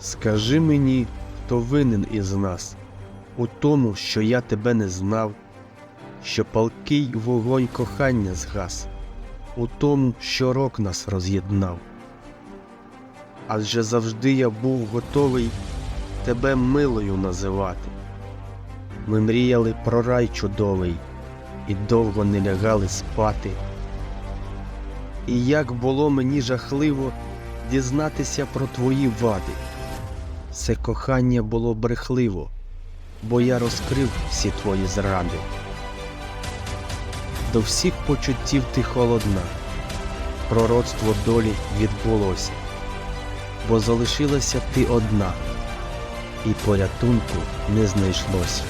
Скажи мені, хто винен із нас, у тому, що я тебе не знав, що палкий вогонь кохання згас, у тому, що рок нас роз'єднав. Адже завжди я був готовий тебе милою називати. Ми мріяли про рай чудовий і довго не лягали спати. І як було мені жахливо дізнатися про твої вади. Це кохання було брехливо, бо я розкрив всі твої зради. До всіх почуттів ти холодна, пророцтво долі відбулося, бо залишилася ти одна, і порятунку не знайшлося.